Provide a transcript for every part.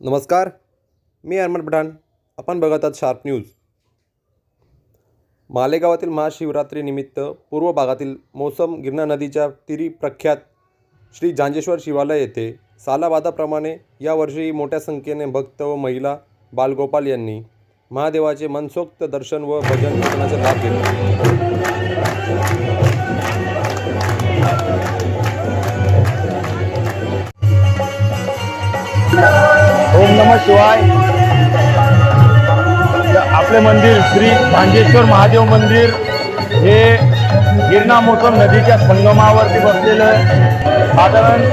नमस्कार मी अरमन पठाण. आपण बघत आहात शार्प न्यूज. मालेगावातील महाशिवरात्रीनिमित्त पूर्व भागातील मोसम गिरणा नदीच्या तिरी प्रख्यात श्री जांजेश्वर शिवालय येथे सालाबादाप्रमाणे यावर्षी मोठ्या संख्येने भक्त व महिला बालगोपाल यांनी महादेवाचे मनसोक्त दर्शन व भजन कीर्तनाचा लाभ घेतला. ओम नम शिवाय. आपले मंदिर श्री भांजेश्वर महादेव मंदिर हे गिरणा मोसम नदीच्या संगमावरती बसलेलं आहे. साधारण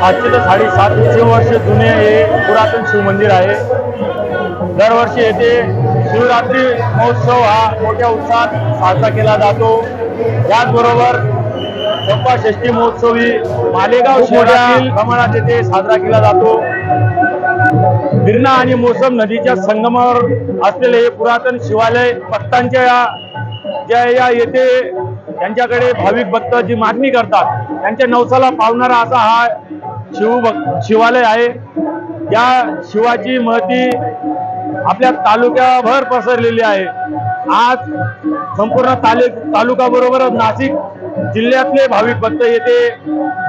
सातशे ते साडेसातशे वर्ष जुने हे पुरातन शिवमंदिर आहे. दरवर्षी येथे शिवरात्री महोत्सव हा मोठ्या उत्साहात साजरा केला जातो. त्याचबरोबर चंपा षष्ठी महोत्सवी मालेगाव शहरातील प्रमाणात येथे साजरा केला जातो. गिरणा आणि मोसम नदीच्या संगमावर असलेले हे पुरातन शिवालय भक्तांच्या या- ज्या या येथे त्यांच्याकडे भाविक भक्त जी मागणी करतात त्यांच्या नवसाला पावणारा असा हा शिव शिवालय आहे. या शिवाची महती आपल्या तालुक्याभर पसरलेली आहे. आज संपूर्ण तालुक तालुकाबरोबरच नाशिक जिल्ह्यातले भाविक भक्त येथे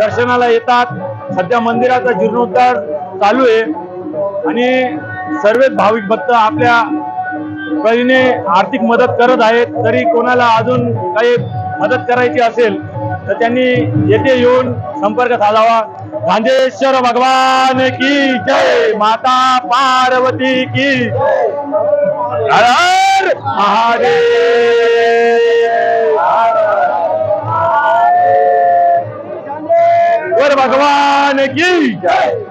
दर्शनाला येतात. सध्या मंदिराचा जीर्णोद्धार चालू आहे. आणि सर्वच भाविक भक्त आपल्या कळीने आर्थिक मदत करत आहेत. तरी कोणाला अजून काही मदत करायची असेल तर त्यांनी येथे येऊन संपर्क साधावा. गांधेश्वर भगवान की जय. माता पार्वती की हर महादेव. भगवान की जय.